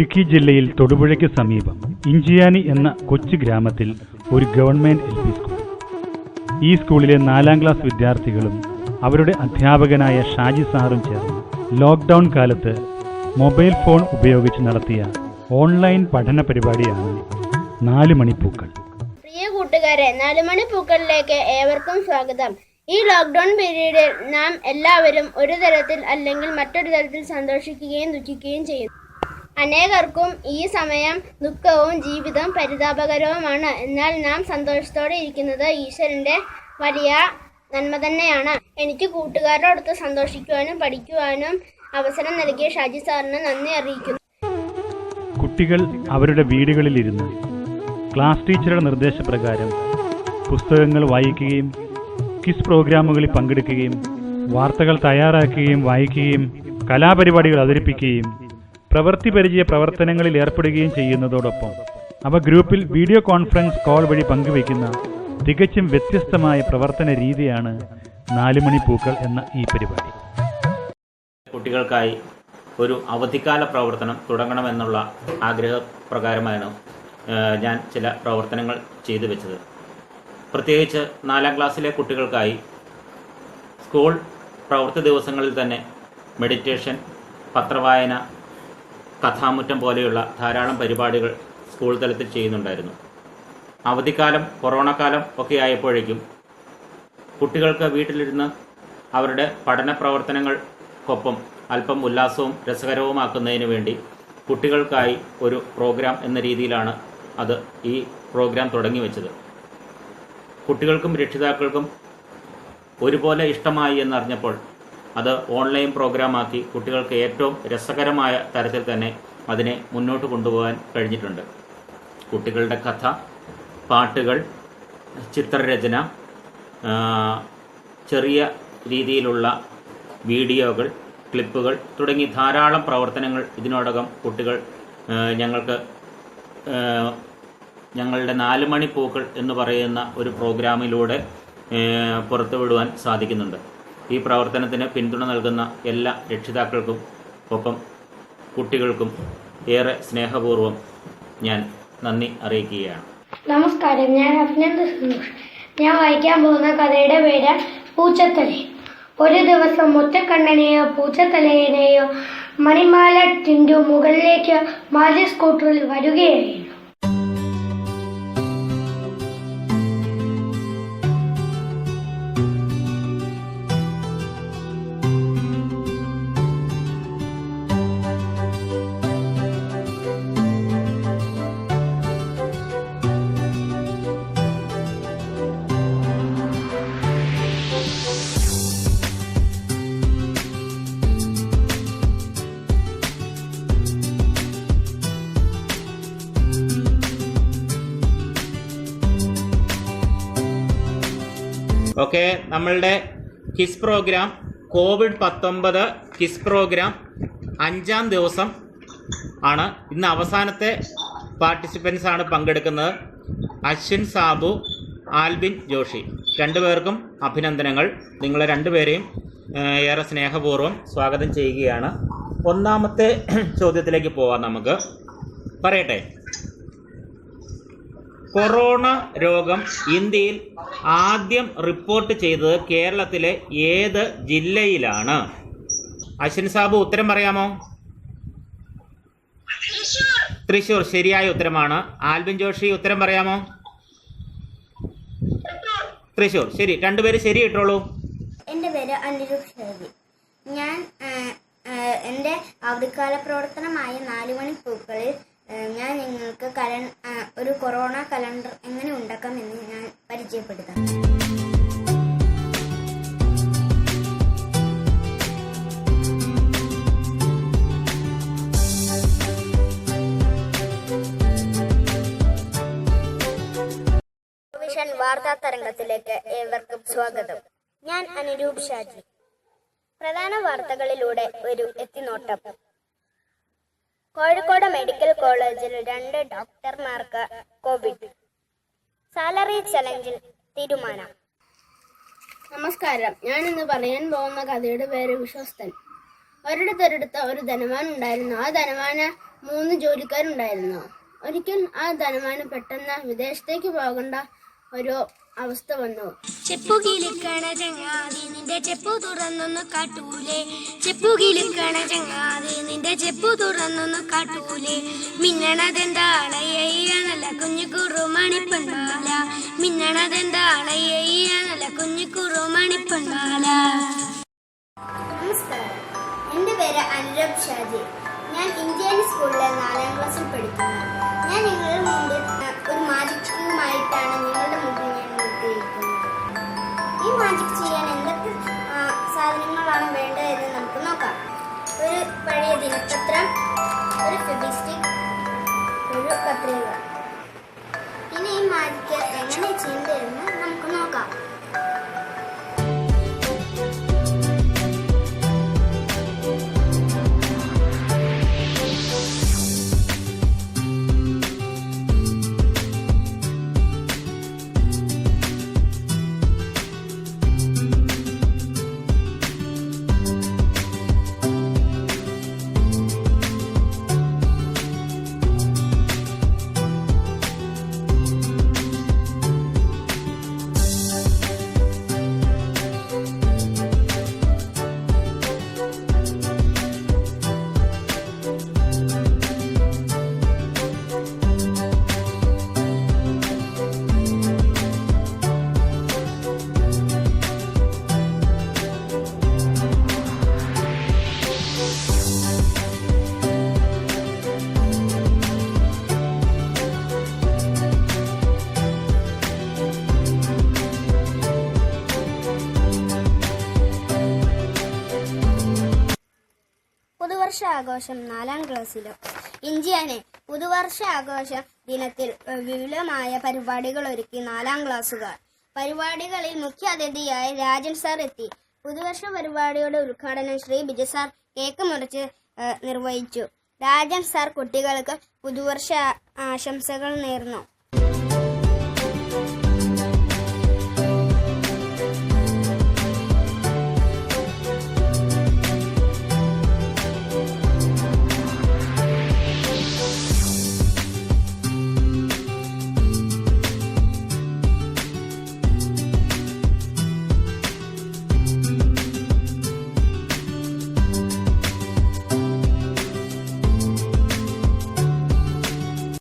ഇടുക്കി ജില്ലയിൽ തൊടുപുഴയ്ക്ക് സമീപം ഇഞ്ചിയാനി എന്ന കൊച്ചു ഗ്രാമത്തിൽ ഒരു ഗവൺമെന്റ് എൽ പി സ്കൂൾ. ഈ സ്കൂളിലെ നാലാം ക്ലാസ് വിദ്യാർത്ഥികളും അവരുടെ അധ്യാപകനായ ഷാജി സാറും ചേർന്ന് ലോക്ക്ഡൗൺ കാലത്ത് മൊബൈൽ ഫോൺ ഉപയോഗിച്ച് നടത്തിയ ഓൺലൈൻ പഠന പരിപാടിയാണ് നാല് മണിപ്പൂക്കൾ പ്രിയ കൂട്ടുകാരെ നാലുമണി പൂക്കളിലേക്ക് ഏവർക്കും സ്വാഗതം. ഈ ലോക്ക്ഡൌൺ പീരീഡിൽ നാം എല്ലാവരും ഒരു തരത്തിൽ അല്ലെങ്കിൽ മറ്റൊരു തരത്തിൽ സന്തോഷിക്കുകയും ദുഃഖിക്കുകയും ചെയ്യുന്നു. അനേകർക്കും ഈ സമയം ദുഃഖവും ജീവിതം പരിതാപകരവുമാണ്. എന്നാൽ നാം സന്തോഷത്തോടെ ഇരിക്കുന്നത് ഈശ്വരന്റെ വലിയ നന്മ തന്നെയാണ്. എനിക്ക് കൂട്ടുകാരോടൊത്ത് സന്തോഷിക്കുവാനും പഠിക്കുവാനും അവസരം നൽകിയ ഷാജി സാറിന് നന്ദി അറിയിക്കുന്നു. കുട്ടികൾ അവരുടെ വീടുകളിലിരുന്ന് ക്ലാസ് ടീച്ചറുടെ നിർദ്ദേശപ്രകാരം പുസ്തകങ്ങൾ വായിക്കുകയും ക്വിസ് പ്രോഗ്രാമുകളിൽ പങ്കെടുക്കുകയും വാർത്തകൾ തയ്യാറാക്കുകയും വായിക്കുകയും കലാപരിപാടികൾ അവതരിപ്പിക്കുകയും പ്രവൃത്തി പരിചയ പ്രവർത്തനങ്ങളിൽ ഏർപ്പെടുകയും ചെയ്യുന്നതോടൊപ്പം അവ ഗ്രൂപ്പിൽ വീഡിയോ കോൺഫറൻസ് കോൾ വഴി പങ്കുവയ്ക്കുന്ന തികച്ചും വ്യത്യസ്തമായ പ്രവർത്തന രീതിയാണ് നാലുമണി പൂക്കൾ എന്ന ഈ പരിപാടി. കുട്ടികൾക്കായി ഒരു അവധിക്കാല പ്രവർത്തനം തുടങ്ങണമെന്നുള്ള ആഗ്രഹപ്രകാരമാണ് ഞാൻ ചില പ്രവർത്തനങ്ങൾ ചെയ്തു വെച്ചത്. പ്രത്യേകിച്ച് നാലാം ക്ലാസ്സിലെ കുട്ടികൾക്കായി സ്കൂൾ പ്രവൃത്തി ദിവസങ്ങളിൽ തന്നെ മെഡിറ്റേഷൻ പത്രവായന കഥാമുറ്റം പോലെയുള്ള ധാരാളം പരിപാടികൾ സ്കൂൾ തലത്തിൽ ചെയ്യുന്നുണ്ടായിരുന്നു. അവധിക്കാലം കാലം ഒക്കെ ആയപ്പോഴേക്കും കുട്ടികൾക്ക് വീട്ടിലിരുന്ന് അവരുടെ പഠന പ്രവർത്തനങ്ങൾക്കൊപ്പം അല്പം ഉല്ലാസവും രസകരവുമാക്കുന്നതിന് വേണ്ടി കുട്ടികൾക്കായി ഒരു പ്രോഗ്രാം എന്ന രീതിയിലാണ് അത് ഈ പ്രോഗ്രാം തുടങ്ങി വെച്ചത്. കുട്ടികൾക്കും രക്ഷിതാക്കൾക്കും ഒരുപോലെ ഇഷ്ടമായി എന്നറിഞ്ഞപ്പോൾ അത് ഓൺലൈൻ പ്രോഗ്രാമാക്കി കുട്ടികൾക്ക് ഏറ്റവും രസകരമായ തരത്തിൽ തന്നെ അതിനെ മുന്നോട്ട് കൊണ്ടുപോകാൻ കഴിഞ്ഞിട്ടുണ്ട്. കുട്ടികളുടെ കഥ പാട്ടുകൾ ചിത്രരചന ചെറിയ രീതിയിലുള്ള വീഡിയോകൾ ക്ലിപ്പുകൾ തുടങ്ങി ധാരാളം പ്രവർത്തനങ്ങൾ ഇതിനോടകം കുട്ടികൾ ഞങ്ങൾക്ക് ഞങ്ങളുടെ നാല് മണി പൂക്കൾ എന്ന് പറയുന്ന ഒരു പ്രോഗ്രാമിലൂടെ പുറത്തുവിടുവാൻ സാധിക്കുന്നുണ്ട്. ഈ പ്രവർത്തനത്തിന് പിന്തുണ നൽകുന്ന എല്ലാ രക്ഷിതാക്കൾക്കും ഒപ്പം കുട്ടികൾക്കും ഏറെ സ്നേഹപൂർവം ഞാൻ നന്ദി അറിയിക്കുകയാണ്. നമസ്കാരം. ഞാൻ അഭിനന്ദ ഞാൻ വായിക്കാൻ പോകുന്ന കഥയുടെ പേര് പൂച്ചത്തലേ. ഒരു ദിവസം മുറ്റക്കണ്ണനെയോ പൂച്ചത്തലയനെയോ മണിമാല ടിൻഡു മുകളിലേക്ക് മാജി സ്കൂട്ടറിൽ വരികയായിരുന്നു. ഓക്കെ നമ്മളുടെ കിസ് പ്രോഗ്രാം കോവിഡ് പത്തൊമ്പത് കിസ് പ്രോഗ്രാം അഞ്ചാം ദിവസം ആണ്. ഇന്ന് അവസാനത്തെ പാർട്ടിസിപ്പൻസ് ആണ് പങ്കെടുക്കുന്നത്. അശ്വിൻ സാബു ആൽബിൻ ജോഷി. രണ്ടുപേർക്കും അഭിനന്ദനങ്ങൾ. നിങ്ങളെ രണ്ടുപേരെയും ഏറെ സ്നേഹപൂർവം സ്വാഗതം ചെയ്യുകയാണ്. ഒന്നാമത്തെ ചോദ്യത്തിലേക്ക് പോവാം നമുക്ക്. പറയട്ടെ. കൊറോണ രോഗം ഇന്ത്യയിൽ ആദ്യം റിപ്പോർട്ട് ചെയ്തത് കേരളത്തിലെ ഏത് ജില്ലയിലാണ്? അശ്വിൻ സാബു ഉത്തരം പറയാമോ? തൃശൂർ ശരിയായ ഉത്തരമാണ്. ആൽബിൻ ജോഷി ഉത്തരം പറയാമോ? തൃശൂർ ശരി. രണ്ടുപേര് ശരി ഇട്ടോളൂ എന്റെ പേര് അനിരുദ്ധ ഞാൻ എന്റെ അവധിക്കാല പ്രവർത്തനമായ നാലുമണി പൂക്കളിൽ ഞാൻ നിങ്ങൾക്ക് കല ഒരു കൊറോണ കലണ്ടർ എങ്ങനെ ഉണ്ടാക്കാം എന്ന് ഞാൻ പരിചയപ്പെടുത്താം. വാർത്താ തരംഗത്തിലേക്ക് ഏവർക്കും സ്വാഗതം. ഞാൻ അനുരൂപ് ഷാജി. പ്രധാന വാർത്തകളിലൂടെ ഒരു എത്തിനോട്ടം. കോഴിക്കോട് മെഡിക്കൽ കോളേജിൽ രണ്ട് ഡോക്ടർമാർക്ക് കോവിഡ്. സാലറി ചലഞ്ചിൽ തീരുമാനം. നമസ്കാരം. ഞാൻ ഇന്ന് പറയാൻ പോകുന്ന കഥയുടെ പേര് വിശ്വസ്തൻ. ഒരിടത്തൊരിടത്ത് ഒരു ധനവാൻ ഉണ്ടായിരുന്നു. ആ ധനവാന് മൂന്ന് ജോലിക്കാരുണ്ടായിരുന്നു. ഒരിക്കൽ ആ ധനവാന് പെട്ടെന്ന് വിദേശത്തേക്ക് പോകേണ്ട ഒരു അവസ്ഥ വന്നു. ചെപ്പു ചെപ്പുകിലിക്കണ ചങ്ങാതി നിന്റെ ചെപ്പു തുറന്നൊന്ന് കാട്ടൂലേ. ചെപ്പുകിലിക്കണ ചങ്ങാതി നിന്റെ ചെപ്പു തുറന്നൊന്ന് കാട്ടൂലേ. മിന്നണതെന്താണ് എയ്യാനല്ല കുഞ്ഞു കുറുമണിപ്പണ്ടാല മിന്നണതെന്താണ് എയ്യാനല്ല കുഞ്ഞു കുറുമണിപ്പണ്ടാല നമസ്കാരം. എന്റെ പേര് അനുരബ് ഷാജി. ഞാൻ ഇന്ത്യൻ സ്കൂളിലെ നാലാം ക്ലാസ്സിൽ പഠിക്കുന്നു. ഞാൻ നിങ്ങളുടെ ഒരു പഴയ ദിനപത്രം ഒരു ഫെബിസ്റ്റിക് ഒരു കത്രിക ഇനി ഈ മാജിക്ക് എങ്ങനെ ചെയ്യേണ്ടതെന്ന് നമുക്ക് നോക്കാം. ആഘോഷം നാലാം ക്ലാസ്സിലും. ഇഞ്ചിയാനെ പുതുവർഷ ആഘോഷ ദിനത്തിൽ വിപുലമായ പരിപാടികൾ ഒരുക്കി നാലാം ക്ലാസ്സുകാർ. പരിപാടികളിൽ മുഖ്യ അതിഥിയായി രാജൻ സാർ എത്തി. പുതുവർഷ പരിപാടിയുടെ ഉദ്ഘാടനം ശ്രീ ബിജു സാർ കേക്ക് മുറിച്ച് നിർവഹിച്ചു. രാജൻ സാർ കുട്ടികൾക്ക് പുതുവർഷ ആശംസകൾ നേർന്നു.